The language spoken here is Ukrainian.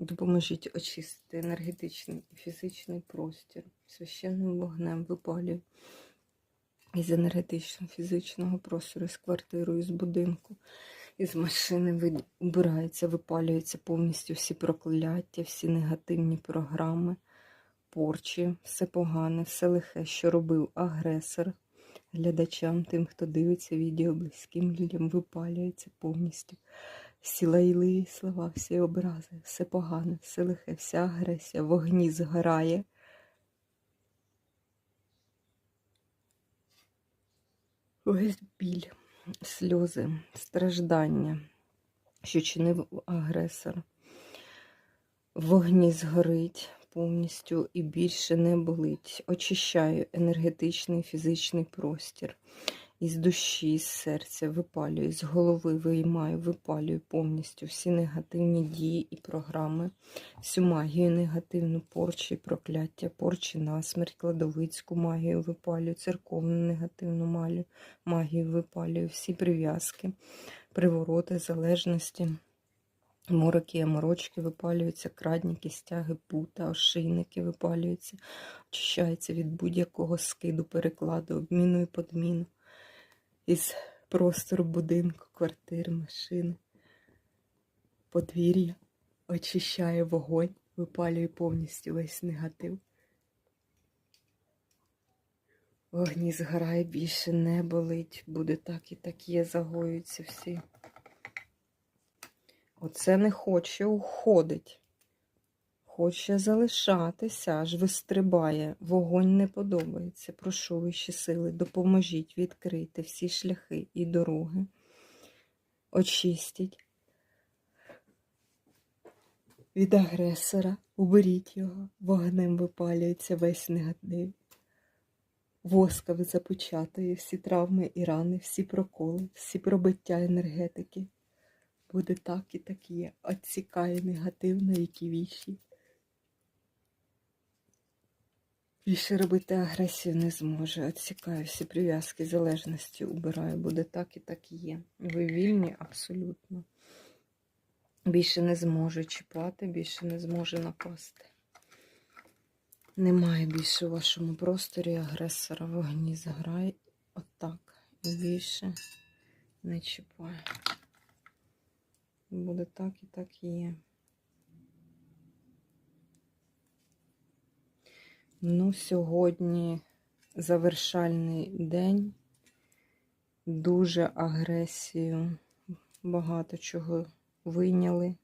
Допоможіть очистити енергетичний і фізичний простір. Священним вогнем випалюю із енергетичного, фізичного простору, з квартиру, з будинку, із машини ви- убирається, випалюються повністю всі прокляття, всі негативні програми, порчі, все погане, все лихе, що робив агресор. Глядачам, тим, хто дивиться відео, близьким людям, випалюється повністю. Всі лайливі слова, всі образи, все погане, все лихе, вся агресія, вогні згорає. Весь біль, сльози, страждання, що чинив агресор. Вогні згорить повністю і більше не болить. Очищаю енергетичний фізичний простір. Із душі, з серця випалюю, з голови виймаю, випалюю повністю всі негативні дії і програми, всю магію негативну, порчі, прокляття, порчі насмерть, кладовицьку магію випалюю, церковну негативну магію випалюю, всі прив'язки, привороти, залежності. Мороки, морочки випалюються, крадніки, стяги, пута, ошейники випалюються, очищаються від будь-якого скиду, перекладу, обміну і подміну із простору будинку, квартири, машини, подвір'я, очищає вогонь, випалює повністю весь негатив. Вогні згорає, більше не болить, буде так і так є, загоюються всі. Оце не хоче уходить. Хоче залишатися, аж вистрибає. Вогонь не подобається. Прошу вищі сили, допоможіть відкрити всі шляхи і дороги. Очистіть від агресора, уберіть його, вогнем випалюється весь негатив. Восками запечатує всі травми і рани, всі проколи, всі пробиття енергетики. Буде так і так є. Отсікає негатив на які вічі. Більше робити агресію не зможе. Отсікаю всі прив'язки, залежності убираю. Буде так і так і є. Ви вільні абсолютно. Більше не зможе чіпати, більше не зможе напасти. Немає більше у вашому просторі агресора. Вогні заграє отак. І більше не чіпає. Буде так і так і є. Ну, сьогодні завершальний день. Дуже агресію, багато чого вийняли,